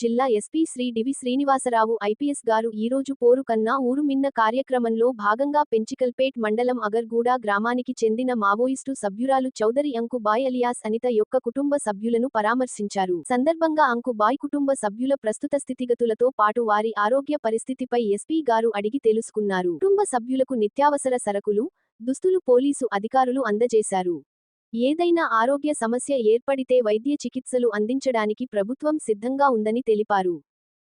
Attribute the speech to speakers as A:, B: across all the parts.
A: జిల్లా SP Shri DV Srinivasarao IPS గారు ఈరోజు పోరు కన్నా ఊరు మిన్న కార్యక్రమంలో భాగంగా పెంచికల్పేట్ మండలం అగర్గూడ గ్రామానికి చెందిన మావోయిస్టు సభ్యురాలు చౌదరి అంకుబాయ్ అలియాస్ అనిత యొక్క కుటుంబ సభ్యులను పరామర్శించారు. సందర్భంగా అంకుబాయ్ కుటుంబ సభ్యుల ప్రస్తుత స్థితిగతులతో పాటు వారి ఆరోగ్య పరిస్థితిపై ఎస్పీ గారు అడిగి తెలుసుకున్నారు. కుటుంబ సభ్యులకు నిత్యావసర సరకులు దుస్తులు పోలీసు అధికారులు అందజేశారు. ఏదైనా ఆరోగ్య సమస్య ఏర్పడితే వైద్య చికిత్సలు అందించడానికి ప్రభుత్వం సిద్ధంగా ఉందని తెలిపారు.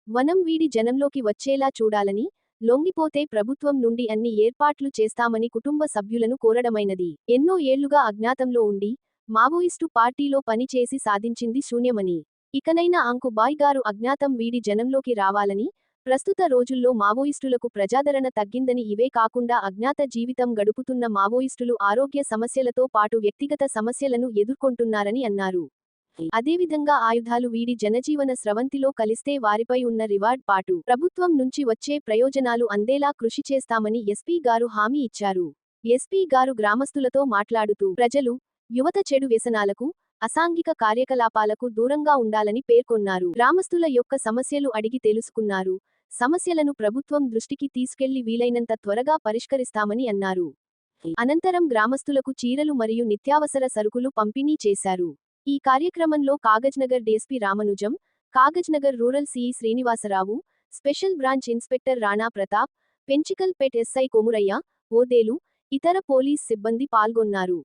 A: వనం వీడి జనంలోకి వచ్చేలా చూడాలని లొంగిపోతే ప్రభుత్వం నుండి అన్ని ఏర్పాట్లు చేస్తామని కుటుంబ సభ్యులను కోరడమైనది. ఎన్నో ఏళ్ళుగా అజ్ఞాతంలో ఉండి మావోయిస్టు పార్టీలో పనిచేసి సాధించింది శూన్యమని ఇకనైనా అంకుబాయ్ గారు అజ్ఞాతం వీడి జనంలోకి రావాలని ప్రస్తుత రోజుల్లో మావోయిస్టులకు ప్రజాదరణ తగ్గిందని ఇవే కాకుండా అజ్ఞాత జీవితం గడుపుతున్న మావోయిస్టులు ఆరోగ్య సమస్యలతో పాటు వ్యక్తిగత సమస్యలను ఎదుర్కొంటున్నారని అన్నారు. అదేవిధంగా ఆయుధాలు వీడి జనజీవన స్రవంతిలో కలిస్తే వారిపై ఉన్న రివార్డ్ పాటు ప్రభుత్వం నుంచి వచ్చే ప్రయోజనాలు అందేలా కృషి చేస్తామని ఎస్పీ గారు హామీ ఇచ్చారు. ఎస్పీ గారు గ్రామస్తులతో మాట్లాడుతూ ప్రజలు యువత చెడు వ్యసనాలకు అసాంఘిక కార్యకలాపాలకు దూరంగా ఉండాలని పేర్కొన్నారు. గ్రామస్తుల యొక్క సమస్యలు అడిగి తెలుసుకున్నారు. సమస్యలను ప్రభుత్వం దృష్టికి తీసుకెళ్ళి వీలైనంత త్వరగా పరిష్కరిస్తామని అన్నారు. అనంతరం గ్రామస్తులకు చీరలు మరియు నిత్యావసర సరుకులు పంపిణీ చేశారు. ఈ కార్యక్రమంలో Kagaznagar DSP Ramanujam Kagaznagar rural CI Srinivasarao special branch inspector Rana Pratap Penchikalpet SI Komuraiah Odelu ఇతర పోలీస్ సిబ్బంది పాల్గొన్నారు.